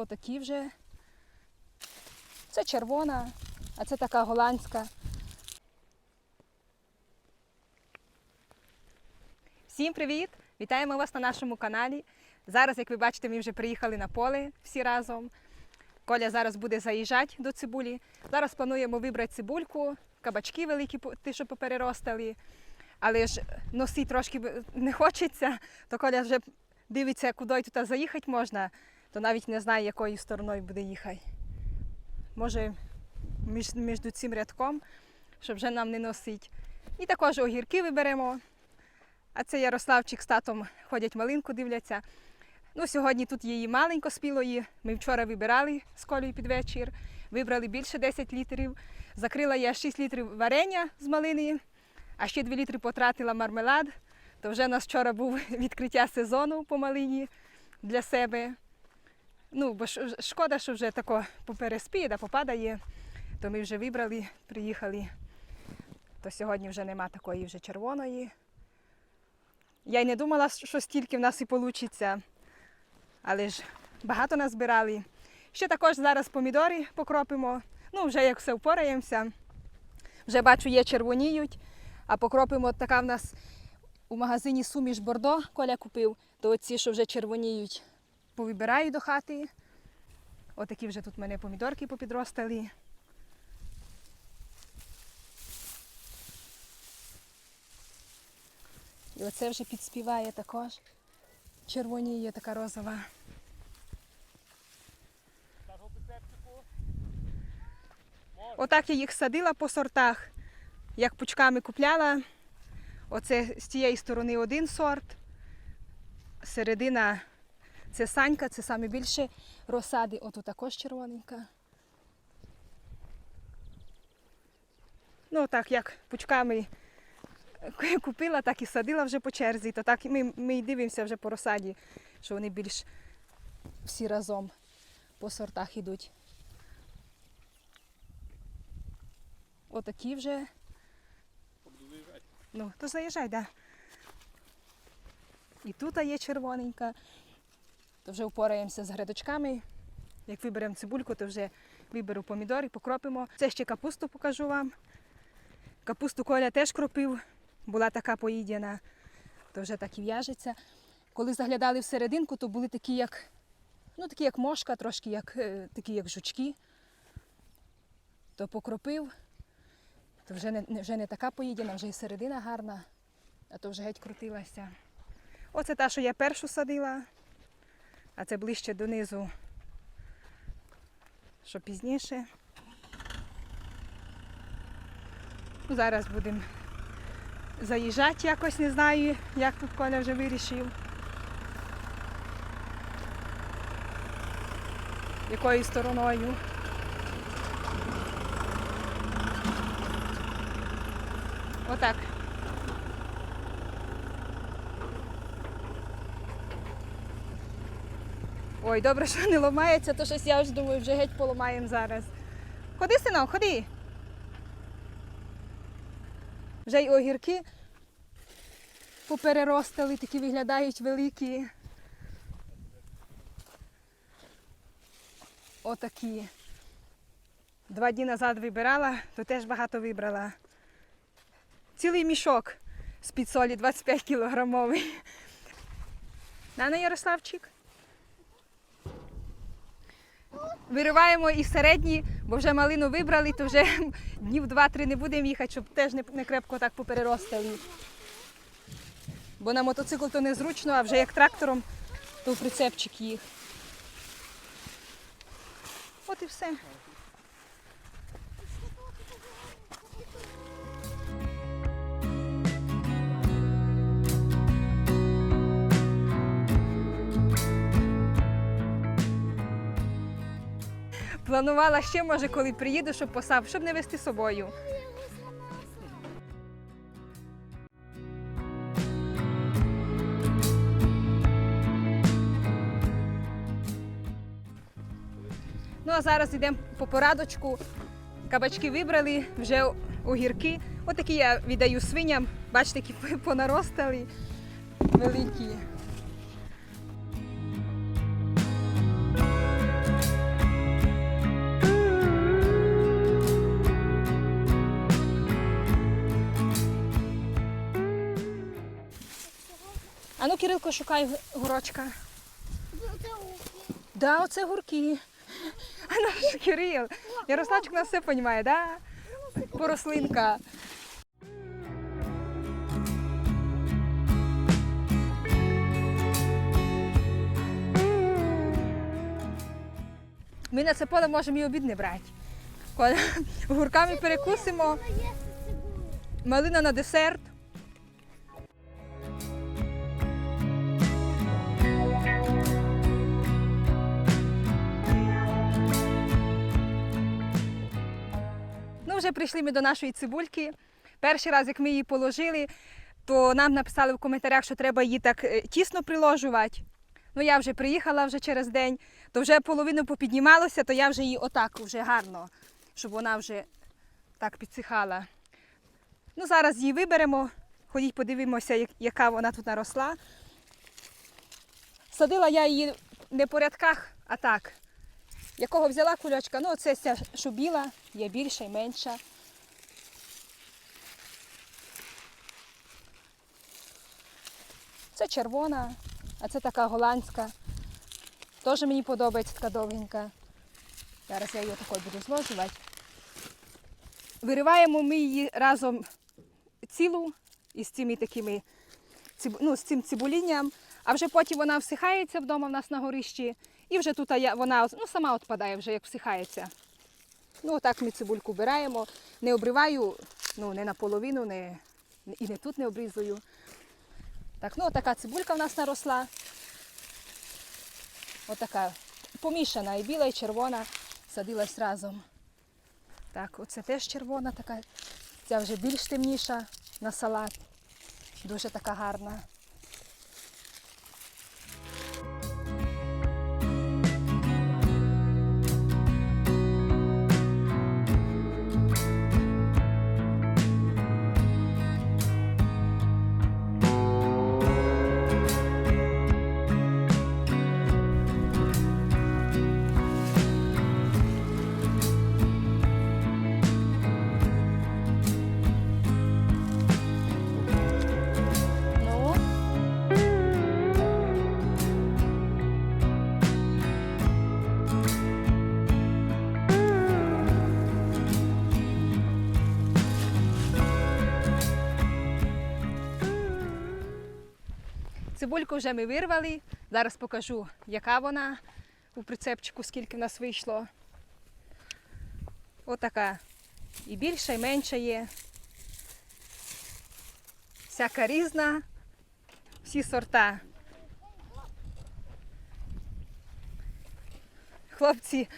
Отакі вже. Це червона, а це така голландська. Всім привіт! Вітаємо вас на нашому каналі. Зараз, як ви бачите, ми вже приїхали на поле всі разом. Коля зараз буде заїжджати до цибулі. Зараз плануємо вибрати цибульку, кабачки великі, ті, що попереростали. Але ж носити трошки не хочеться, то Коля вже дивиться, куди тут заїхати можна, то навіть не знає, якою стороною буде їхати. Може, між, між цим рядком, щоб вже нам не носити. І також огірки виберемо. А це Ярославчик з татом ходять малинку, дивляться. Ну, сьогодні тут її маленько спілої. Ми вчора вибирали з колею під вечір, вибрали більше 10 літрів. Закрила я 6 літрів варення з малини, а ще 2 літри потратила мармелад. То вже у нас вчора був відкриття сезону по малині для себе. Ну, бо шкода, що вже тако попереспіє, да попадає, то ми вже вибрали, приїхали. То сьогодні вже нема такої вже червоної. Я й не думала, що стільки в нас і вийде. Але ж багато назбирали. Ще також зараз помідори покропимо. Ну, вже як все впораємося. Вже бачу, є червоніють, а покропимо така в нас у магазині суміш Бордо, Коля купив, то оці, що вже червоніють, повибираю до хати. Отакі вже тут в мене помідорки попідростали. І оце вже підспіває також. Червоніє така розова. Отак я їх садила по сортах, як пучками купляла. Оце з тієї сторони один сорт. Середина це санька, це саме більше розсади. Отут також червоненька. Ну, так як пучками купила, так і садила вже по черзі. То так ми, ми й дивимося вже по розсаді, що вони більш всі разом по сортах йдуть. Отакі вже. Ну, то заїжджай, да. І тут є червоненька. То вже впораємося з грядочками. Як виберемо цибульку, то вже виберу помідори, покропимо. Це ще капусту покажу вам. Капусту Коля теж кропив, була така поїдена, то вже так і в'яжеться. Коли заглядали всерединку, то були такі, як, ну, такі, як мошка, трошки як, е, такі, як жучки. То покропив, то вже не- вже не така поїдена, вже і середина гарна, а то вже геть крутилася. Оце та, що я першу садила, а це ближче донизу, що пізніше. Ну, Зараз будемо заїжджати якось, не знаю, як тут Коля вже вирішив. Якою стороною. Отак. Ой, добре, що не ламається, то щось я вже думаю, вже геть поламаємо зараз. Ходи, синок, ходи. Вже й огірки попереростали, такі виглядають великі. Отакі. Два дні назад вибирала, то теж багато вибрала. Цілий мішок з-під солі 25 кілограмовий. Нана Ярославчик. Вириваємо і середні, бо вже малину вибрали, то вже днів два-три не будемо їхати, щоб теж не, крепко так попереростили. Бо на мотоцикл то незручно, а вже як трактором, то в прицепчик їх. От і все. Планувала ще, може, коли приїду, щоб посав, щоб не вести з собою. Ну а зараз йдемо по порадочку. Кабачки вибрали, вже огірки. Отакі я віддаю свиням. Бачите, які понаростали великі. А ну, Кирилко, шукай горочка. Це ухи. Да, оце гурки. А наш Кирил. Ярославчик нас все розуміє, да? Порослинка. Ми на це поле можемо і обід не брати. Коли гурками перекусимо, малина на десерт. Вже прийшли ми до нашої цибульки. Перший раз, як ми її положили, то нам написали в коментарях, що треба її так е, тісно приложувати. Ну, я вже приїхала вже через день, то вже половину попіднімалося, то я вже її отак вже гарно, щоб вона вже так підсихала. Ну, зараз її виберемо, ходіть подивимося, яка вона тут наросла. Садила я її не по рядках, а так. Якого взяла кульочка? Ну, оце ця, що біла, є більша і менша. Це червона, а це така голландська. Теж мені подобається така довгенька. Зараз я її такою буду зложувати. Вириваємо ми її разом цілу із цими такими ну, з цим цибулінням, а вже потім вона всихається вдома в нас на горищі, і вже тут вона ну, сама відпадає вже, як всихається. Ну, отак ми цибульку вбираємо. Не обриваю, ну, не наполовину, не, і не тут не обрізую. Так, ну, така цибулька в нас наросла. Отака помішана, і біла, і червона, садилась разом. Так, оце теж червона така. Ця вже більш темніша на салат. Дуже така гарна. Цибульку вже ми вирвали. Зараз покажу, яка вона у прицепчику, скільки в нас вийшло. Отака. І більша, і менша є. Всяка різна. Всі сорта. Хлопці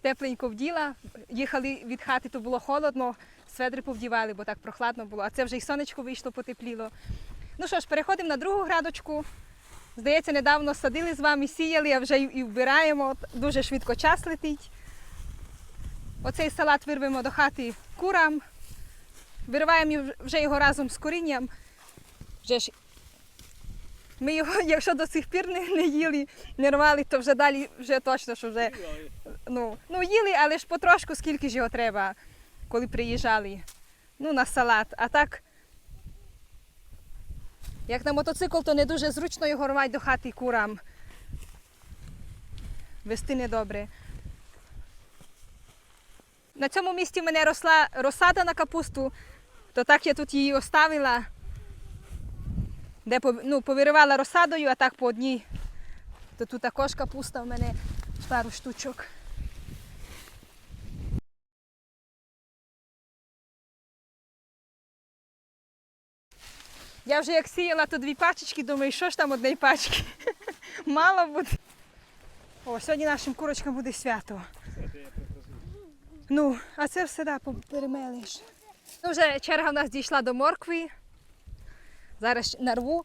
тепленько вділа, їхали від хати, то було холодно, сведри повдівали, бо так прохладно було. А це вже і сонечко вийшло, потепліло. Ну що ж, переходимо на другу градочку. Здається, недавно садили з вами, сіяли, а вже і вбираємо. Дуже швидко час летить. Оцей салат вирвемо до хати курам. Вириваємо вже його разом з корінням. Вже ж ми його, якщо до сих пір не, не їли, не рвали, то вже далі вже точно, що вже ну, ну їли, але ж потрошку, скільки ж його треба, коли приїжджали. Ну, на салат. А так, як на мотоцикл, то не дуже зручно його рвати до хати курам. Вести недобре. На цьому місці в мене росла розсада на капусту, то так я тут її оставила, де ну, повиривала розсадою, а так по одній. То тут також капуста в мене пару штучок. Я вже як сіяла, то дві пачечки, думаю, що ж там однієї пачки. Мало буде. О, сьогодні нашим курочкам буде свято. Ну, а це все да, перемелиш. Ну, вже черга в нас дійшла до моркви. Зараз нарву.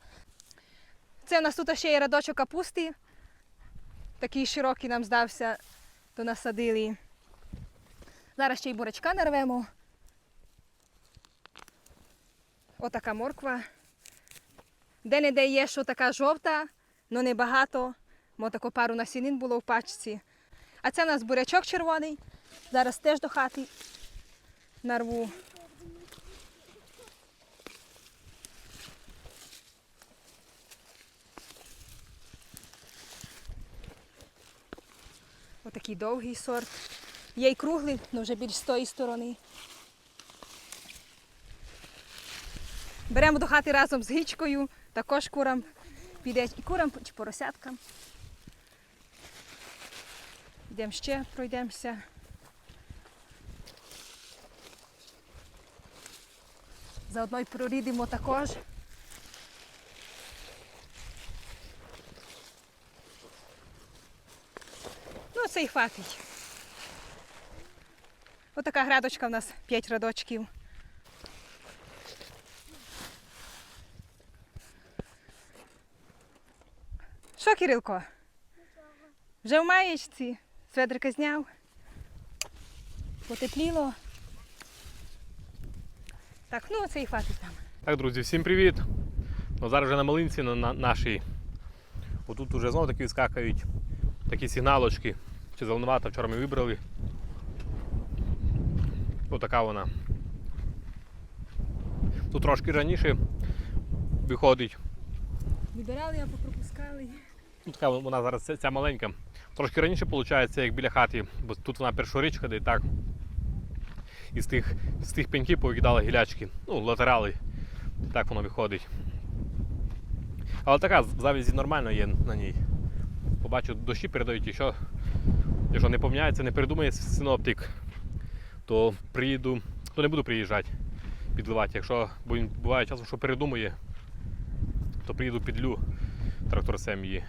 Це в нас тут ще є радочок капусти. Такий широкий нам здався, то насадили. Зараз ще й бурячка нарвемо. Отака морква. Де-не-де є, що така жовта, але небагато. Мо таку пару насінин було в пачці. А це у нас бурячок червоний. Зараз теж до хати нарву. Отакий довгий сорт. Є й круглий, але вже більш з тої сторони. Беремо до хати разом з гічкою також курам піде і курам чи поросяткам. Йдемо ще, пройдемося. Заодно й прорідимо також. Ну, це й хватить. Отака грядочка в нас 5 радочків. Що, Кирилко? Вже в маєчці? Сведрика зняв? Потепліло. Так, ну це і хватить нам. Так, друзі, всім привіт! Ну, зараз вже на малинці на, на нашій. Отут вже знову таки відскакають такі сигналочки. Чи зеленувата, вчора ми вибрали. Отака вона. Тут трошки раніше виходить. Вибирали або пропускали. Ну, така вона зараз ця, ця маленька. Трошки раніше виходить, як біля хати, бо тут вона першорічка, де і так. Із тих, з тих пеньків повикидали гілячки, ну, латерали. Так воно виходить. Але така завязі нормально є на ній. Побачу, дощі передають, якщо, якщо не поміняється, не передумає синоптик, то приїду, то не буду приїжджати підливати. Якщо буває часом, що передумає, то приїду підлю тракторцем її.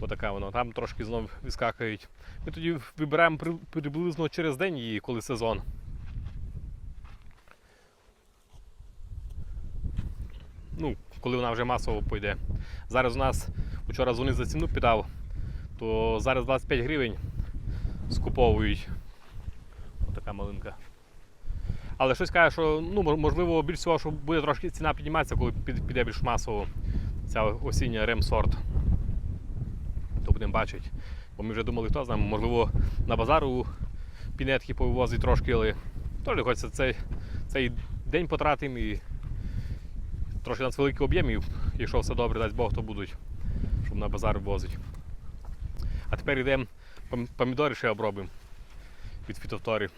Отака вона. Там трошки знов вискакають. Ми тоді вибираємо приблизно через день її, коли сезон. Ну, коли вона вже масово пойде. Зараз у нас вчора дзвонив за ціну піддав, то зараз 25 гривень скуповують. Отака малинка. Але щось каже, що ну, можливо більш всього, що буде трошки ціна підніматися, коли піде більш масово ця осіння ремсорт. То будемо бачити. Бо ми вже думали, хто знає, можливо, на базару пінетки повивозить трошки, але теж хочеться цей, цей день потратимо і трохи у нас великий об'ємів, якщо все добре, дасть Бог, то будуть, щоб на базар вивозити. А тепер йдемо пом- помідори ще обробимо від фітовторі.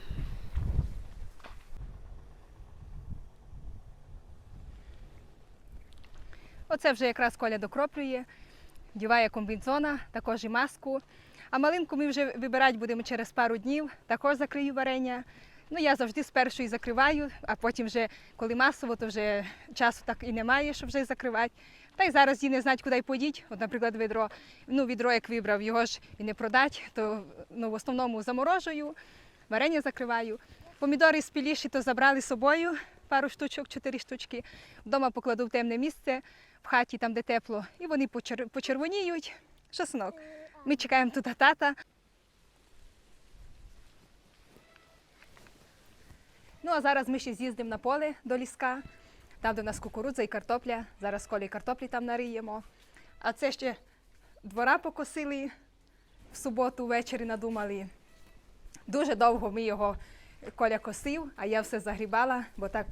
Оце вже якраз Коля докроплює, діває комбінзона, також і маску. А малинку ми вже вибирати будемо через пару днів, також закрию варення. Ну, я завжди спершу і закриваю, а потім вже, коли масово, то вже часу так і немає, щоб вже закривати. Та й зараз її не знають, куди подіть. От, наприклад, відро. Ну, відро, як вибрав, його ж і не продать, то ну, в основному заморожую, варення закриваю. Помідори спіліші, то забрали з собою пару штучок, чотири штучки. Вдома покладу в темне місце, в хаті, там, де тепло, і вони почер- почервоніють. Що, синок? Ми чекаємо тут тата. Ну а зараз ми ще з'їздимо на поле до ліска, там, де в нас кукурудза і картопля. Зараз колі картоплі там нариємо. А це ще двора покосили в суботу ввечері надумали. Дуже довго ми його Коля косив, а я все загрібала, бо так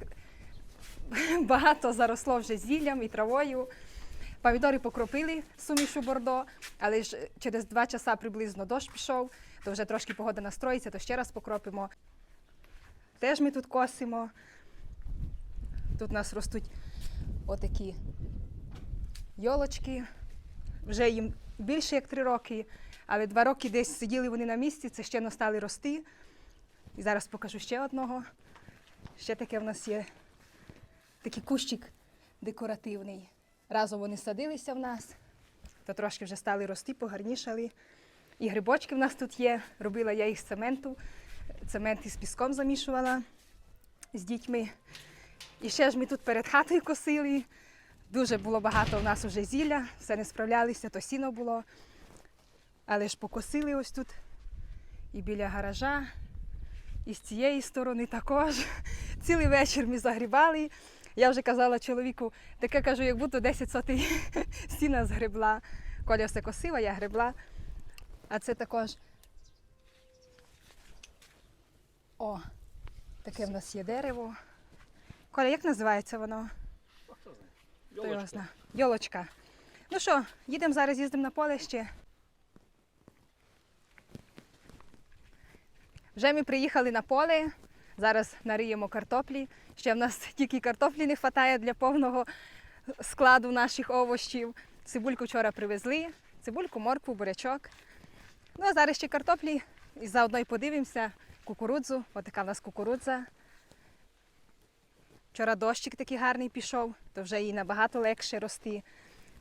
багато заросло вже зіллям і травою. Помідори покропили сумішу бордо, але ж через два часа приблизно дощ пішов, то вже трошки погода настроїться, то ще раз покропимо. Теж ми тут косимо. Тут у нас ростуть отакі йолочки. Вже їм більше як три роки, але два роки десь сиділи вони на місці, це ще не стали рости. І зараз покажу ще одного. Ще таке в нас є такий кущик декоративний. Разом вони садилися в нас, то трошки вже стали рости, погарнішали. І грибочки в нас тут є. Робила я їх з цементу. Цемент із піском замішувала з дітьми. І ще ж ми тут перед хатою косили. Дуже було багато у нас вже зілля, все не справлялися, то сіно було. Але ж покосили ось тут і біля гаража, і з цієї сторони також. Цілий вечір ми загрібали. Я вже казала чоловіку, таке кажу, як будто 10 сотий сіна згребла. Коля все косила, я гребла. А це також. О, таке в нас є дерево. Коля, як називається воно? Хто його знає? Йолочка. Ну що, їдемо зараз, їздимо на поле ще. Вже ми приїхали на поле. Зараз нариємо картоплі. Ще в нас тільки картоплі не вистачає для повного складу наших овочів. Цибульку вчора привезли, цибульку, моркву, бурячок. Ну а зараз ще картоплі і заодно й подивимося кукурудзу. Отака в нас кукурудза. Вчора дощик такий гарний пішов, то вже їй набагато легше рости.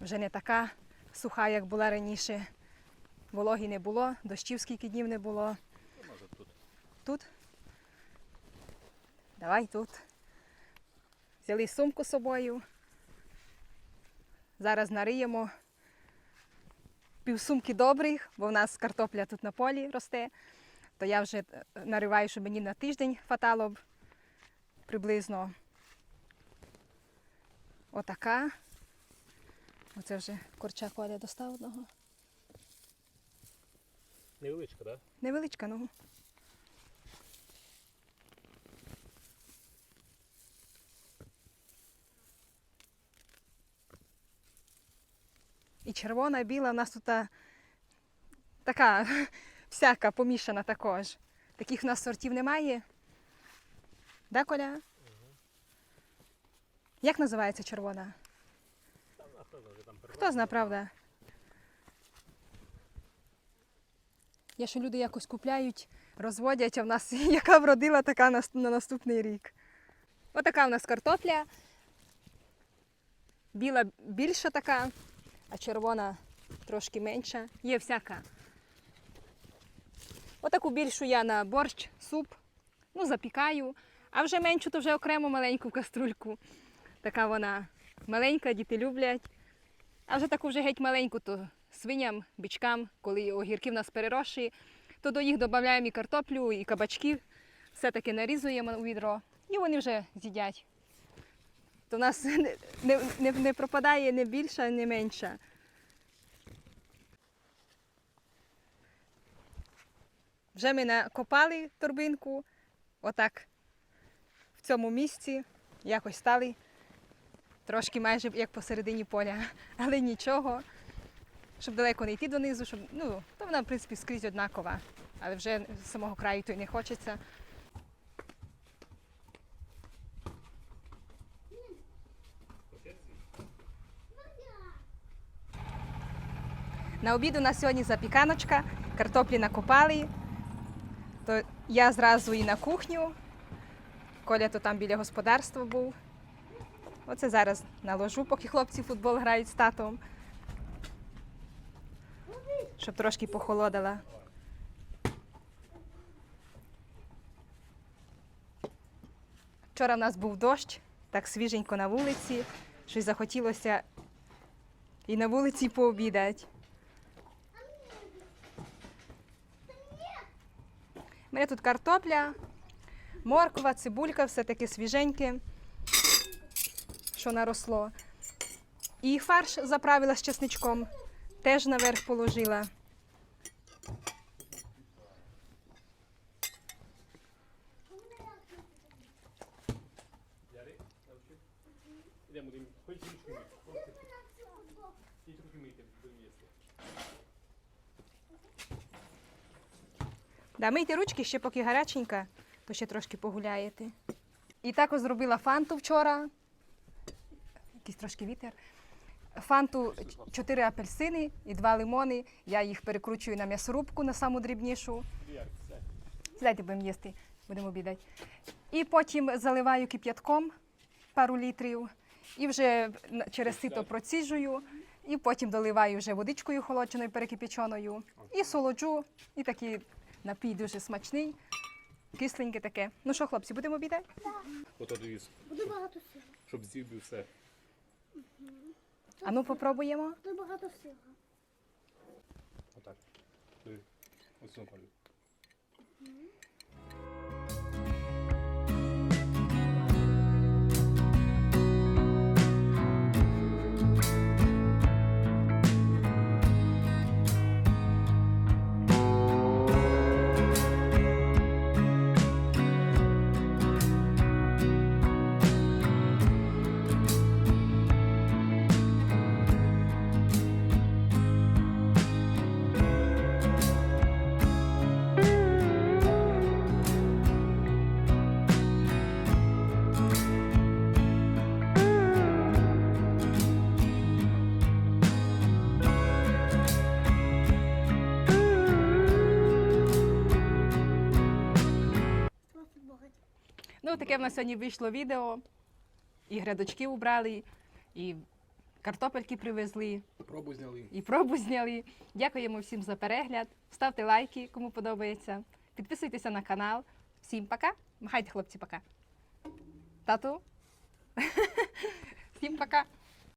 Вже не така суха, як була раніше. Вологі не було, дощів скільки днів не було. Може тут. Давай тут. Взяли сумку з собою. Зараз нариємо півсумки добрих, бо в нас картопля тут на полі росте. То я вже е, нариваю, щоб мені на тиждень хватало б приблизно. Отака. Оце вже корча коля достав одного. Невеличка, так? Невеличка, ну. І червона, і біла, у нас тут та- така всяка помішана також. Таких у нас сортів немає. Да, Коля? Як називається червона? Хто знає, правда? Є, що люди якось купляють, розводять, а в нас яка вродила, така на, на наступний рік. Отака в нас картопля. Біла більша така, а червона трошки менша. Є всяка. Отаку більшу я на борщ, суп, ну, запікаю, а вже меншу, то вже окремо маленьку каструльку. Така вона маленька, діти люблять. А вже таку вже геть маленьку, то свиням, бичкам, коли огірки в нас перерощі, то до їх додаємо і картоплю, і кабачки. Все таки нарізуємо у відро, і вони вже з'їдять. То в нас не, не, не, пропадає не більша, не менша. Вже ми накопали торбинку, отак в цьому місці, якось стали. Трошки майже як посередині поля, але нічого. Щоб далеко не йти донизу, щоб, ну, то вона, в принципі, скрізь однакова. Але вже з самого краю то й не хочеться. На обід у нас сьогодні запіканочка, картоплі накопали. То я зразу і на кухню. Коля то там біля господарства був. Оце зараз наложу, поки хлопці футбол грають з татом. Щоб трошки похолодала. Вчора в нас був дощ, так свіженько на вулиці, щось захотілося і на вулиці пообідати. Мене тут картопля, морква, цибулька, все таке свіженьке що наросло. І фарш заправила з чесничком, теж наверх положила. Йдемо, будемо. Ходіть ручки мити. Ідіть руки мити, будемо їсти. Да, мийте ручки ще поки гаряченька, то ще трошки погуляєте. І також зробила фанту вчора. Якийсь трошки вітер. Фанту 4 апельсини і 2 лимони. Я їх перекручую на м'ясорубку на саму дрібнішу. Сідайте, будемо їсти, будемо обідати. І потім заливаю кип'ятком пару літрів. І вже через сито проціжую. І потім доливаю вже водичкою холодченою, перекипяченою. І солоджу. І такий напій дуже смачний. Кисленьке таке. Ну що, хлопці, будемо обідати? Ото дивіться, Буде багато сила. щоб з'їв би все. А ну попробуємо. Буде багато сила. Отак. Диви. Ось цьому полю. Таке в нас сьогодні вийшло відео. І грядочки убрали, і картопельки привезли, Пробу зняли. і пробу зняли. Дякуємо всім за перегляд. Ставте лайки, кому подобається. Підписуйтеся на канал. Всім пока. Махайте, хлопці, пока. Тату. Всім пока.